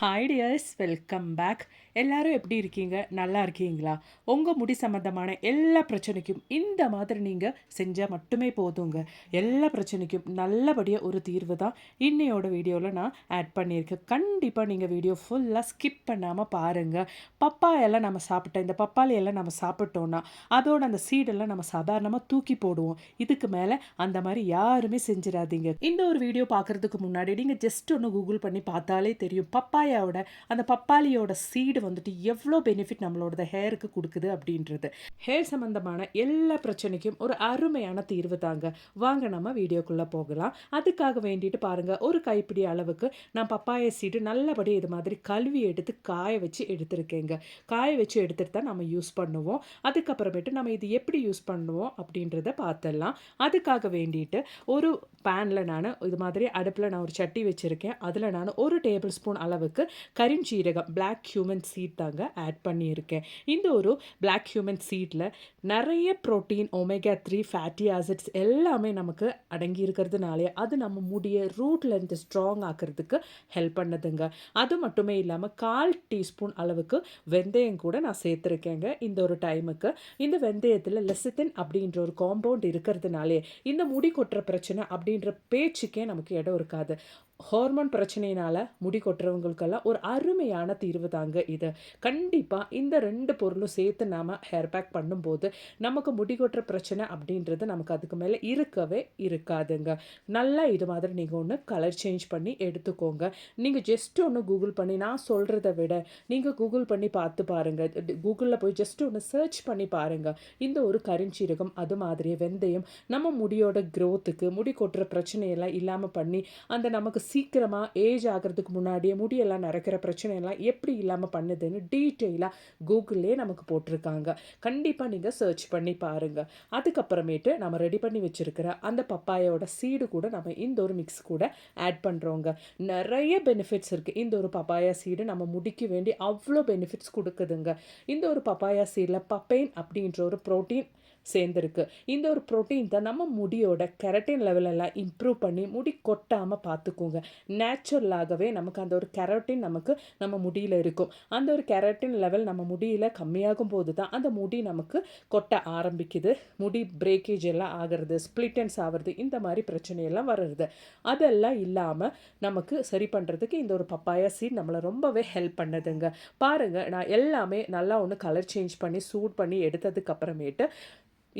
Hi tears welcome back எல்லாரும் எப்படி இருக்கீங்க? நல்லா இருக்கீங்களா? உங்கள் முடி சம்மந்தமான எல்லா பிரச்சனைக்கும் இந்த மாதிரி நீங்கள் செஞ்சால் மட்டுமே போதுங்க. எல்லா பிரச்சனைக்கும் நல்லபடியாக ஒரு தீர்வு தான் இன்னையோட வீடியோவில் நான் ஆட் பண்ணியிருக்கேன். கண்டிப்பாக நீங்கள் வீடியோ ஃபுல்லாக ஸ்கிப் பண்ணாமல் பாருங்கள் பப்பாயெல்லாம் நம்ம சாப்பிட்டோம் இந்த பப்பாளியெல்லாம் நம்ம சாப்பிட்டோன்னா அதோட அந்த சீடெல்லாம் நம்ம சாதாரணமாக தூக்கி போடுவோம். இதுக்கு மேலே அந்த மாதிரி யாருமே செஞ்சிடாதீங்க இந்த ஒரு வீடியோ பார்க்குறதுக்கு முன்னாடி நீங்கள் ஜஸ்ட் ஒன்று கூகுள் பண்ணி பார்த்தாலே தெரியும். பப்பாயாவோட அந்த பப்பாளியோட சீடு வந்துட்டு எவ்வளோ பெனிஃபிட் நம்மளோட ஹேருக்கு கொடுக்குது அப்படின்றது. ஹேர் சம்மந்தமான எல்லா பிரச்சனைக்கும் ஒரு அருமையான தீர்வு தாங்க. வாங்க நம்ம வீடியோக்குள்ளே போகலாம். அதுக்காக வேண்டிட்டு பாருங்கள் ஒரு கைப்பிடி அளவுக்கு நான் பப்பாய சீடு நல்லபடி இது மாதிரி கழுவி எடுத்து காய வச்சு எடுத்திருக்கேங்க. காய வச்சு எடுத்துட்டு தான் நம்ம யூஸ் பண்ணுவோம். அதுக்கப்புறமேட்டு நம்ம இது எப்படி யூஸ் பண்ணுவோம் அப்படின்றத பார்த்துடலாம் அதுக்காக வேண்டிட்டு ஒரு பேனில் நான் இது மாதிரி அடுப்பில் நான் ஒரு சட்டி வச்சுருக்கேன். அதில் நான் ஒரு டேபிள் ஸ்பூன் அளவுக்கு கரிஞ்சீரகம் பிளாக் ஹியூமன் சீட் தாங்க ஆட் பண்ணியிருக்கேன். இந்த ஒரு பிளாக் ஹியூமன் சீட்டில் நிறைய protein omega three fatty acids எல்லாமே நமக்கு அடங்கி இருக்கிறதுனாலே அது நம்ம முடிய ரூட்லேருந்து ஸ்ட்ராங் ஆக்கிறதுக்கு ஹெல்ப் பண்ணுதுங்க. அது மட்டுமே இல்லாமல் கால் டீஸ்பூன் அளவுக்கு வெந்தயம் கூட நான் சேர்த்துருக்கேங்க இந்த ஒரு டைமுக்கு இந்த வெந்தயத்தில் லெசித்தின் அப்படின்ற ஒரு காம்பவுண்ட் இருக்கிறதுனாலே இந்த முடி கொட்டுற பிரச்சனை அப்படின்ற பேச்சுக்கே நமக்கு இடம் இருக்காது. ஹார்மோன் பிரச்சனையினால் முடி கொட்டுறவங்களுக்கெல்லாம் ஒரு அருமையான தீர்வு தாங்க இது. கண்டிப்பாக இந்த ரெண்டு பொருளும் சேர்த்து நாம் ஹேர் பேக் பண்ணும்போது நமக்கு முடி கொட்டுற பிரச்சனை அப்படின்றது நமக்கு அதுக்கு மேலே இருக்கவே இருக்காதுங்க. நல்லா இது மாதிரி நீங்கள் ஒன்று கலர் சேஞ்ச் பண்ணி எடுத்துக்கோங்க. நீங்கள் ஜஸ்ட் ஒன்று கூகுள் பண்ணி நான் சொல்கிறத விட நீங்கள் கூகுள் பண்ணி பார்த்து பாருங்கள் கூகுளில் போய் ஜஸ்ட் ஒன்று சர்ச் பண்ணி பாருங்கள் இந்த ஒரு கரிஞ்சீரகம் அது மாதிரி வெந்தயம் நம்ம முடியோட க்ரோத்துக்கு முடி கொட்டுற பிரச்சனையெல்லாம் இல்லாமல் பண்ணி அந்த நமக்கு சீக்கிரமாக ஏஜ் ஆகிறதுக்கு முன்னாடியே முடியெல்லாம் நடக்கிற பிரச்சனையெல்லாம் எப்படி இல்லாமல் பண்ணுதுன்னு டீட்டெயிலாக கூகுள்லே நமக்கு போட்டிருக்காங்க. கண்டிப்பாக நீங்கள் சர்ச் பண்ணி பாருங்கள் அதுக்கப்புறமேட்டு நம்ம ரெடி பண்ணி வச்சுருக்கிற அந்த பப்பாயோட சீடு கூட நம்ம இந்த ஒரு மிக்ஸ் கூட ஆட் பண்ணுறோங்க நிறைய பெனிஃபிட்ஸ் இருக்குது இந்த ஒரு பப்பாயா சீடு நம்ம முடிக்க வேண்டி அவ்வளோ பெனிஃபிட்ஸ் கொடுக்குதுங்க. இந்த ஒரு பப்பாயா சீடில் பப்பைன் அப்படின்ற ஒரு ப்ரோட்டீன் சேர்ந்துருக்கு. இந்த ஒரு ப்ரோட்டீன் தான் நம்ம முடியோட கெரட்டின் லெவலெல்லாம் இம்ப்ரூவ் பண்ணி முடி கொட்டாமல் பார்த்துக்கோங்க நேச்சுரலாகவே நமக்கு அந்த ஒரு கெரட்டின் நமக்கு நம்ம முடியில் இருக்கும். அந்த ஒரு கெரட்டின் லெவல் நம்ம முடியில் கம்மியாகும் போது தான் அந்த முடி நமக்கு கொட்ட ஆரம்பிக்குது. முடி பிரேக்கேஜ் எல்லாம் ஆகிறது ஸ்ப்ளிட்டன்ஸ் ஆகிறது இந்த மாதிரி பிரச்சனையெல்லாம் வருது. அதெல்லாம் இல்லாமல் நமக்கு சரி பண்ணுறதுக்கு இந்த ஒரு பப்பாயா சீட் நம்மளை ரொம்பவே ஹெல்ப் பண்ணுதுங்க. பாருங்கள் நான் எல்லாமே நல்லா ஒன்று கலர் சேஞ்ச் பண்ணி சூட் பண்ணி எடுத்ததுக்கப்புறமேட்டு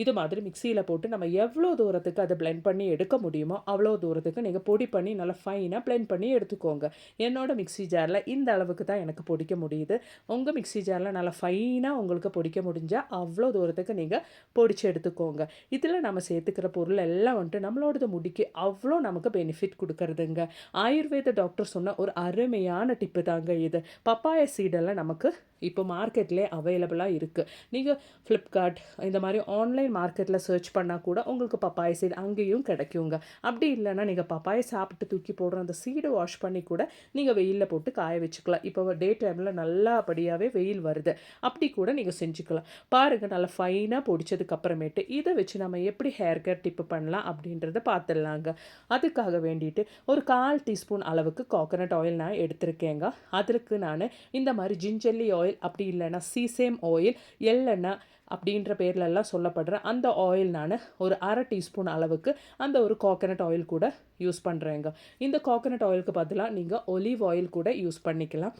இது மாதிரி மிக்சியில் போட்டு நம்ம எவ்வளோ தூரத்துக்கு அதை பிளெண்ட் பண்ணி எடுக்க முடியுமோ அவ்வளோ தூரத்துக்கு நீங்கள் பொடி பண்ணி நல்லா ஃபைனாக பிளெண்ட் பண்ணி எடுத்துக்கோங்க. என்னோடய மிக்சி ஜாரில் இந்த அளவுக்கு தான் எனக்கு பொடிக்க முடியுது. உங்கள் மிக்சி ஜாரில் நல்லா ஃபைனாக உங்களுக்கு பொடிக்க முடிஞ்சால் அவ்வளோ தூரத்துக்கு நீங்கள் பொடிச்சு எடுத்துக்கோங்க. இதில் நம்ம சேர்த்துக்கிற பொருள் எல்லாம் வந்துட்டு நம்மளோடது முடிக்கு அவ்வளோ நமக்கு பெனிஃபிட் கொடுக்கறதுங்க. ஆயுர்வேத டாக்டர் சொன்ன ஒரு அருமையான டிப்பு தாங்க இது. பப்பாய சீடெல்லாம் நமக்கு இப்போ மார்க்கெட்லேயே அவைலபிளாக இருக்குது நீங்கள் ஃப்ளிப்கார்ட் இந்த மாதிரி ஆன்லைன் மார்க்கெட்டில் சர்ச் பண்ணால் கூட உங்களுக்கு பப்பாய சீடு அங்கேயும் கிடைக்குங்க. அப்படி இல்லைன்னா நீங்கள் பப்பாய சாப்பிட்டு தூக்கி போடுற அந்த சீடை வாஷ் பண்ணி கூட நீங்கள் வெயிலில் போட்டு காய வச்சுக்கலாம். இப்போ டே டைமில் நல்லபடியாகவே வெயில் வருது. அப்படி கூட நீங்கள் செஞ்சுக்கலாம். பாருங்கள் நல்லா ஃபைனாக பொடிச்சதுக்கு அப்புறமேட்டு இதை வச்சு நம்ம எப்படி ஹேர் கேர் டிப்பு பண்ணலாம் அப்படின்றத பார்த்துடலாங்க. அதுக்காக வேண்டிட்டு ஒரு கால் டீஸ்பூன் அளவுக்கு கோகனட் ஆயில் நான் எடுத்திருக்கேங்க. அதற்கு நான் இந்த மாதிரி ஜிஞ்சல்லி ஆயில் அப்படி இல்லைன்னா சீசேம் ஆயில் இல்லைன்னா அப்படின்ற பேர்லெல்லாம் சொல்லப்படுற அந்த ஆயில் நான் ஒரு அரை டீஸ்பூன் அளவுக்கு அந்த ஒரு கோகனட் ஆயில் கூட யூஸ் பண்ணுறேங்க இந்த கோகனட் ஆயிலுக்கு பதிலாக நீங்கள் ஒலிவ் ஆயில் கூட யூஸ் பண்ணிக்கலாம்.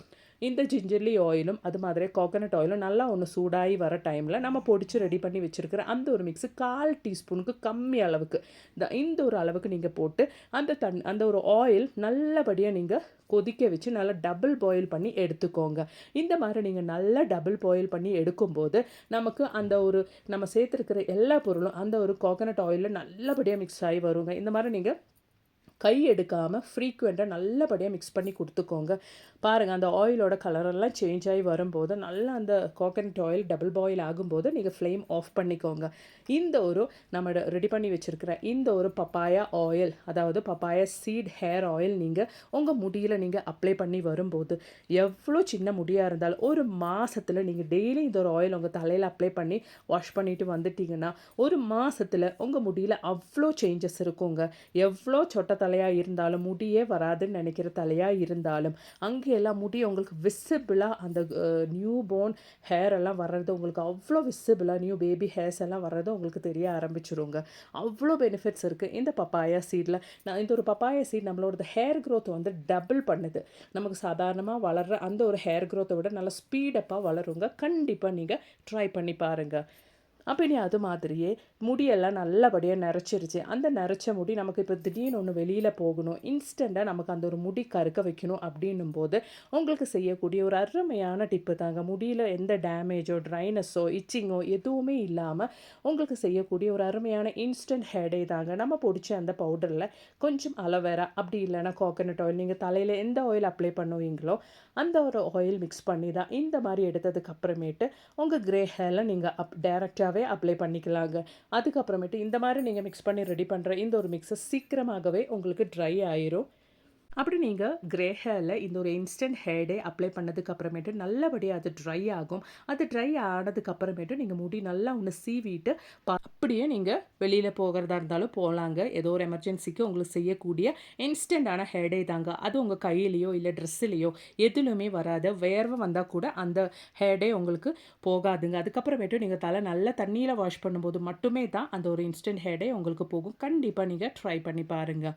இந்த ஜிஞ்சர்லி ஆயிலும் அது மாதிரி கோகனட் ஆயிலும் நல்லா ஒன்று சூடாகி வர டைமில் நம்ம பொடிச்சு ரெடி பண்ணி வச்சுருக்கிற அந்த ஒரு மிக்ஸு கால் டீஸ்பூனுக்கு கம்மி அளவுக்கு. இந்த இந்த ஒரு அளவுக்கு நீங்கள் போட்டு அந்த தன் அந்த ஒரு ஆயில் நல்லபடியாக நீங்கள் கொதிக்க வச்சு நல்லா டபுள் பாயில் பண்ணி எடுத்துக்கோங்க. இந்த மாதிரி நீங்கள் நல்லா டபுள் பாயில் பண்ணி எடுக்கும்போது நமக்கு அந்த ஒரு நம்ம சேர்த்துருக்கிற எல்லா பொருளும் அந்த ஒரு கோகனட் ஆயிலில் நல்லபடியாக மிக்ஸ் ஆகி வருங்க. இந்த மாதிரி நீங்கள் கை எடுக்காமல் ஃப்ரீக்குவெண்ட்டாக நல்லபடியாக மிக்ஸ் பண்ணி கொடுத்துக்கோங்க. பாருங்கள் அந்த ஆயிலோட கலரெல்லாம் சேஞ்ச் ஆகி வரும்போது நல்லா அந்த கோகனட் ஆயில் டபுள் பாயில் ஆகும்போது நீங்கள் ஃப்ளேம் ஆஃப் பண்ணிக்கோங்க. இந்த ஒரு நம்ம ரெடி பண்ணி வச்சுருக்கிற இந்த ஒரு பப்பாயா ஆயில் அதாவது பப்பாயா சீட் ஹேர் ஆயில் நீங்கள் உங்கள் முடியில் நீங்கள் அப்ளை பண்ணி வரும்போது எவ்வளோ சின்ன முடியாக இருந்தாலும் ஒரு மாதத்தில் நீங்கள் டெய்லி இந்த ஒரு ஆயில் உங்கள் தலையில் அப்ளை பண்ணி வாஷ் பண்ணிவிட்டு வந்துட்டீங்கன்னா ஒரு மாதத்தில் உங்கள் முடியில் அவ்வளோ சேஞ்சஸ் இருக்குங்க. எவ்வளோ சொட்டை தலையாக இருந்தாலும் முடியே வராதுன்னு நினைக்கிற தலையாக இருந்தாலும் அங்கெல்லாம் முடி உங்களுக்கு விசிபிளாக அந்த நியூ போர்ன் ஹேர் எல்லாம் வர்றது உங்களுக்கு அவ்வளோ விசிபிளாக நியூ பேபி ஹேர்ஸ் எல்லாம் வர்றது உங்களுக்கு தெரிய ஆரம்பிச்சிருங்க. அவ்வளோ பெனிஃபிட்ஸ் இருக்குது இந்த பப்பாயா சீடில் நான் இந்த ஒரு பப்பாயா சீட் நம்மளோட ஹேர் க்ரோத் வந்து டபுள் பண்ணுது. நமக்கு சாதாரணமாக வளர்கிற அந்த ஒரு ஹேர் க்ரோத்தை விட நல்லா ஸ்பீடப்பாக வளருங்க. கண்டிப்பாக நீங்கள் ட்ரை பண்ணி பாருங்கள் அப்போ இனி அது மாதிரியே முடியெல்லாம் நல்லபடியாக நிறச்சிருச்சு அந்த நிறச்ச முடி நமக்கு இப்போ திடீர்னு ஒன்று வெளியில் போகணும். இன்ஸ்டண்ட்டாக நமக்கு அந்த ஒரு முடி கருக்க வைக்கணும் அப்படின்னும் போது உங்களுக்கு செய்யக்கூடிய ஒரு அருமையான டிப்பு தாங்க. முடியில் எந்த டேமேஜோ ட்ரைனஸோ இச்சிங்கோ எதுவுமே இல்லாமல் உங்களுக்கு செய்யக்கூடிய ஒரு அருமையான இன்ஸ்டன்ட் ஹேடே தாங்க. நம்ம பிடிச்ச அந்த பவுடரில் கொஞ்சம் அலோவேரா அப்படி இல்லைன்னா கோகனட் ஆயில் நீங்கள் தலையில் எந்த ஆயில் அப்ளை பண்ணுவீங்களோ அந்த ஒரு ஆயில் மிக்ஸ் பண்ணி தான் இந்த மாதிரி எடுத்ததுக்கு அப்புறமேட்டு உங்கள் கிரே ஹேரில் நீங்கள் அப் டேரெக்டாக டேரெக்டாகவே அப்ளை பண்ணிக்கலாங்க. அதுக்கப்புறமேட்டு இந்த மாதிரி நீங்கள் மிக்ஸ் பண்ணி ரெடி பண்ணுற இந்த ஒரு மிக்ஸை சீக்கிரமாகவே உங்களுக்கு ட்ரை ஆயிரும். அப்படி நீங்கள் கிரே ஹேரில் இந்த ஒரு இன்ஸ்டன்ட் ஹேர் டே அப்ளை பண்ணதுக்கு அப்புறமேட்டு நல்லபடியாக அது ட்ரை ஆகும். அது ட்ரை ஆனதுக்கு அப்புறமேட்டு நீங்கள் முடி நல்லா ஒன்று சீவிட்டு அப்படியே நீங்கள் வெளியில் போகிறதா இருந்தாலும் போகலாங்க ஏதோ ஒரு எமர்ஜென்சிக்கு உங்களுக்கு செய்யக்கூடிய இன்ஸ்டண்ட்டான ஹேர் டே தாங்க. அது உங்கள் கையிலையோ இல்லை ட்ரெஸ்ஸுலேயோ எதுலையுமே வராது. வேர்வை வந்தால் கூட அந்த ஹேர் டே உங்களுக்கு போகாதுங்க. அதுக்கப்புறமேட்டு நீங்கள் தலை நல்லா தண்ணியில் வாஷ் பண்ணும்போது மட்டுமே தான் அந்த ஒரு இன்ஸ்டன்ட் ஹேர் டே உங்களுக்கு போகும். கண்டிப்பாக நீங்கள் ட்ரை பண்ணி பாருங்கள்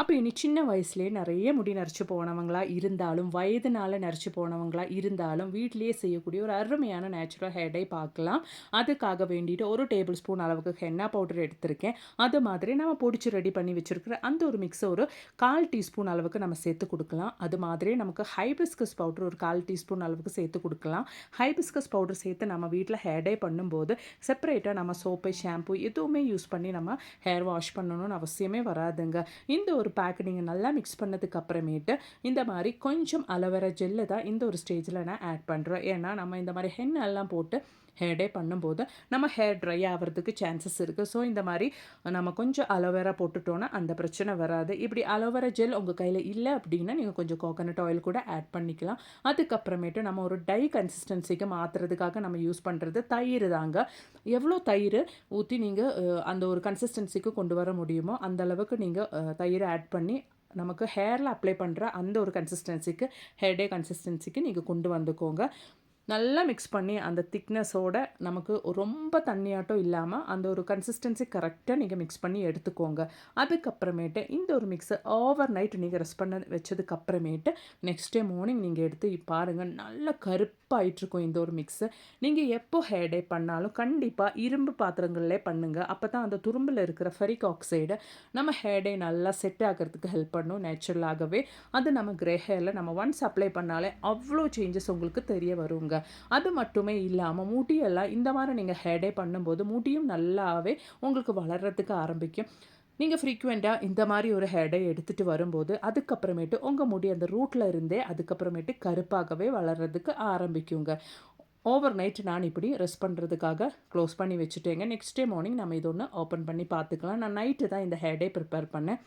அப்போ இனி சின்ன வயசுலேயே நிறைய முடி நரைச்சி போனவங்களா இருந்தாலும் வயதுனால நரைச்சி போனவங்களா இருந்தாலும் வீட்டிலேயே செய்யக்கூடிய ஒரு அருமையான நேச்சுரல் ஹேர் டை பார்க்கலாம். அதுக்காக வேண்டிட்டு ஒரு டேபிள் ஸ்பூன் அளவுக்கு ஹென்னா பவுடர் எடுத்திருக்கேன். அது மாதிரி நம்ம பொடிச்சு ரெடி பண்ணி வச்சுருக்கிற அந்த ஒரு மிக்ஸை ஒரு கால் டீஸ்பூன் அளவுக்கு நம்ம சேர்த்து கொடுக்கலாம். அது மாதிரி நமக்கு ஹைபிஸ்கஸ் பவுடர் ஒரு கால் டீஸ்பூன் அளவுக்கு சேர்த்து கொடுக்கலாம். ஹைபிஸ்கஸ் பவுடர் சேர்த்து நம்ம வீட்டில் ஹேர் டை பண்ணும்போது செப்பரேட்டாக நம்ம சோப்பு ஷாம்பு எதுவுமே யூஸ் பண்ணி நம்ம ஹேர் வாஷ் பண்ணணும்னு அவசியமே வராதுங்க. இந்த ஒரு பேக் நீங்கள் நல்லா மிக்ஸ் பண்ணதுக்கு அப்புறமேட்டு இந்த மாதிரி கொஞ்சம் அலவர ஜெல்லு தான் இந்த ஒரு ஸ்டேஜில் நான் ஆட் பண்ணுறேன் ஏன்னா நம்ம இந்த மாதிரி ஹென் எல்லாம் போட்டு ஹேர் டே பண்ணும்போது நம்ம ஹேர் ட்ரை ஆகிறதுக்கு சான்சஸ் இருக்குது ஸோ இந்த மாதிரி நம்ம கொஞ்சம் அலோவேரா போட்டுட்டோன்னா அந்த பிரச்சனை வராது. இப்படி அலோவேரா ஜெல் உங்கள் கையில் இல்லை அப்படின்னா நீங்கள் கொஞ்சம் கோகனட் ஆயில் கூட ஆட் பண்ணிக்கலாம். அதுக்கப்புறமேட்டு நம்ம ஒரு டை கன்சிஸ்டன்சிக்கு மாற்றுறதுக்காக நம்ம யூஸ் பண்ணுறது தயிர் தாங்க. எவ்வளோ தயிர் ஊற்றி நீங்கள் அந்த ஒரு கன்சிஸ்டன்சிக்கு கொண்டு வர முடியுமோ அந்த அளவுக்கு நீங்கள் தயிரை ஆட் பண்ணி நமக்கு ஹேரில் அப்ளை பண்ணுற அந்த ஒரு கன்சிஸ்டன்சிக்கு ஹேர் டே கன்சிஸ்டன்சிக்கு நீங்கள் கொண்டு வந்துக்கோங்க. நல்லா மிக்ஸ் பண்ணி அந்த திக்னஸோட நமக்கு ரொம்ப தண்ணியாட்டம் இல்லாமல் அந்த ஒரு கன்சிஸ்டன்சி கரெக்டாக நீங்கள் மிக்ஸ் பண்ணி எடுத்துக்கோங்க. அதுக்கப்புறமேட்டு இந்த ஒரு மிக்ஸை ஓவர் நைட் நீங்கள் ரெஸ்ட் பண்ண வச்சதுக்கப்புறமேட்டு நெக்ஸ்ட் டே மார்னிங் நீங்கள் எடுத்து பாருங்கள் நல்ல கருப்பாயிட்ருக்கும் இந்த ஒரு மிக்ஸு நீங்கள் எப்போ ஹேடே பண்ணாலும் கண்டிப்பாக இரும்பு பாத்திரங்கள்லே பண்ணுங்கள் அப்போ தான் அந்த துரும்பில் இருக்கிற ஃபெரிக் ஆக்சைடு நம்ம ஹேடே நல்லா செட் ஆகிறதுக்கு ஹெல்ப் பண்ணும் நேச்சுரலாகவே அது நம்ம கிரே ஹேரில் நம்ம ஒன்ஸ் அப்ளை பண்ணாலே அவ்வளோ சேஞ்சஸ் உங்களுக்கு தெரிய வருங்க. அது மட்டுமே இல்லாமல் மூட்டியெல்லாம் இந்த மாதிரி நீங்கள் ஹேர் பண்ணும்போது மூட்டியும் நல்லாவே உங்களுக்கு வளர்கிறதுக்கு ஆரம்பிக்கும். நீங்கள் ஃப்ரீக்குவெண்ட்டாக இந்த மாதிரி ஒரு ஹேடை எடுத்துகிட்டு வரும்போது அதுக்கப்புறமேட்டு உங்கள் முடி அந்த ரூட்டில் இருந்தே அதுக்கப்புறமேட்டு கருப்பாகவே வளர்கிறதுக்கு ஆரம்பிக்குங்க. ஓவர் நைட் நான் இப்படி ரெஸ்ட் பண்ணுறதுக்காக க்ளோஸ் பண்ணி வச்சுட்டேங்க. நெக்ஸ்ட் டே மார்னிங் நம்ம இது ஒன்று ஓப்பன் பண்ணி பார்த்துக்கலாம். நான் நைட்டு தான் இந்த ஹேர் டே ப்ரிப்பேர் பண்ணேன்.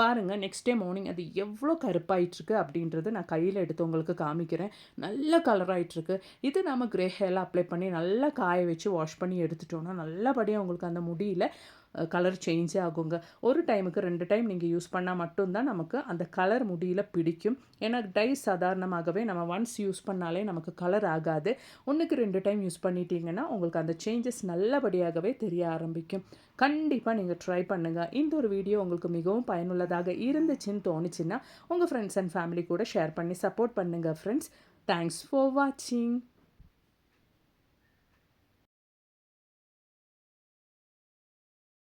பாருங்கள் நெக்ஸ்ட் டே மார்னிங் அது எவ்வளோ கருப்பாயிட்ருக்கு அப்படின்றது நான் கையில் எடுத்து உங்களுக்கு காமிக்கிறேன். நல்ல கலராகிட்ருக்கு இது நம்ம கிரே ஹேரில் அப்ளை பண்ணி நல்லா காய வச்சு வாஷ் பண்ணி எடுத்துட்டோம்னா நல்லபடியாக உங்களுக்கு அந்த முடியல கலர் சேஞ்சே ஆகுங்க. ஒரு டைமுக்கு ரெண்டு டைம் நீங்கள் யூஸ் பண்ணால் மட்டும்தான் நமக்கு அந்த கலர் முடியில் பிடிக்கும். ஏன்னா டை சாதாரணமாகவே நம்ம ஒன்ஸ் யூஸ் பண்ணாலே நமக்கு கலர் ஆகாது. ஒன்றுக்கு ரெண்டு டைம் யூஸ் பண்ணிட்டீங்கன்னா உங்களுக்கு அந்த சேஞ்சஸ் நல்லபடியாகவே தெரிய ஆரம்பிக்கும். கண்டிப்பாக நீங்கள் ட்ரை பண்ணுங்கள் இந்த ஒரு வீடியோ உங்களுக்கு மிகவும் பயனுள்ளதாக இருந்துச்சுன்னு தோணுச்சுன்னா உங்கள் ஃப்ரெண்ட்ஸ் அண்ட் ஃபேமிலி கூட ஷேர் பண்ணி சப்போர்ட் பண்ணுங்கள் ஃப்ரெண்ட்ஸ் தேங்க்ஸ் ஃபார் வாட்சிங்